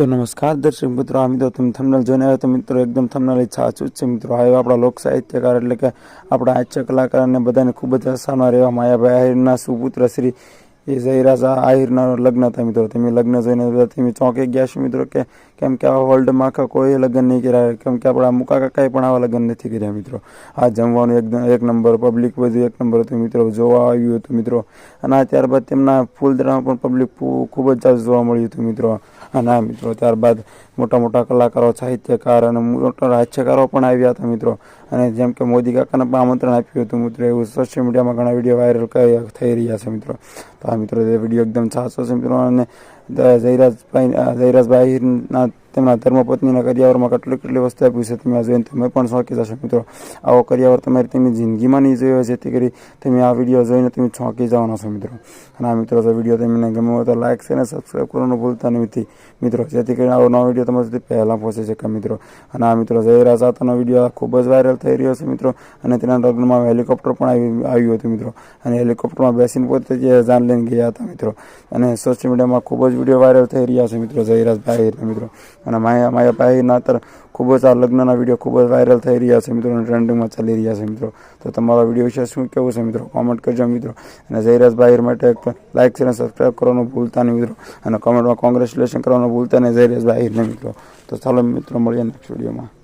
તો નમસ્કાર, દર્શક મિત્રો, આ મિત્રો તમે થંબનેલ જોઈને આવ્યો તો મિત્રો એકદમ થંબનેલ ઈચ્છા જ છે મિત્રો. હવે આપણા લોક સાહિત્યકાર એટલે કે આપણા હાસ્ય કલાકાર અને બધાને ખૂબ જ હસામાં રહેવા માયાભાઈ આહિરના સુપુત્ર શ્રી એ જયરાજ આહિરના લગ્ન હતા મિત્રો. તમે લગ્ન જોઈને બધા તમે ચોંકી ગયા છો મિત્રો કે કેમ કે આવા વર્લ્ડમાં આખા કોઈ લગ્ન નહીં કર્યા. કેમ કે આપણા મુકા કાકાએ પણ આવા લગ્ન નથી કર્યા મિત્રો. આ જમવાનું એકદમ એક નંબર પબ્લિક બધું એક નંબર હતું મિત્રો. જોવા આવ્યું હતું મિત્રો. અને આ ત્યારબાદ તેમના ફૂલદરામાં પણ પબ્લિક ખૂબ જ જાજુ જોવા મળ્યું હતું મિત્રો. અને આ મિત્રો ત્યારબાદ મોટા મોટા કલાકારો, સાહિત્યકાર અને મોટા હાસ્યકારો પણ આવ્યા હતા મિત્રો. અને જેમ કે મોદી કાકાને પણ આમંત્રણ આપ્યું હતું મિત્રો, એવું સોશિયલ મીડિયામાં ઘણા વીડિયો વાયરલ થઈ રહ્યા છે મિત્રો. તો આ મિત્રો વીડિયો એકદમ સાચો છે મિત્રો. અને જયરાજભાઈ જયરાજભાઈના તેમના ધર્મપત્નીના કરિયાવરમાં કેટલી કેટલી વસ્તુ આપી છે તમે આ જોઈને તમે પણ ચોંકી જશો મિત્રો. આવો કરિયાવર તમારી તમે જિંદગીમાં નહીં જોયો જેથી કરી તમે આ વીડિયો જોઈને તમે ચોંકી જવાના છો મિત્રો. અને આ મિત્રો જો વીડિયો તમને ગમે હોય તો લાઇક છે અને સબસ્ક્રાઈબ કરવાનું ભૂલતા નથી મિત્રો, જેથી કરીને આવો નવો વીડિયો તમારા સુધી પહેલાં પહોંચી શકે મિત્રો. અને આ મિત્રો જયરાજ સાથેનો વીડિયો ખૂબ જ વાયરલ થઈ રહ્યો છે મિત્રો. અને તેના લગ્નમાં હેલિકોપ્ટર પણ આવી, આવ્યું હતું મિત્રો. અને હેલિકોપ્ટરમાં બેસીને પોતે જે જાન લઈને ગયા હતા મિત્રો. અને સોશિયલ મીડિયામાં ખૂબ જ વીડિયો વાયરલ થઈ રહ્યા છે મિત્રો જયરાજભાઈ મિત્રો. અને માયા માયાભાઈના અત્યારે ખૂબ જ આ લગ્નના વીડિયો ખૂબ જ વાયરલ થઈ રહ્યા છે મિત્રો ટ્રેન્ડિંગમાં ચાલી રહ્યા છે મિત્રો. તો તમારા વીડિયો વિશે શું કહેવું છે મિત્રો? કોમેન્ટ કરજો મિત્રો. અને જયરાજભાઈ માટે લાઇક છે અને સબસ્ક્રાઈબ કરવાનું ભૂલતા નહીં મિત્રો. અને કોમેન્ટમાં કોંગ્રેચ્યુલેશન કરવાનું ભૂલતા નહીં જયરાજભાઈને મિત્રો. તો ચાલો મિત્રો, મળીએ નેક્સ્ટ વિડીયોમાં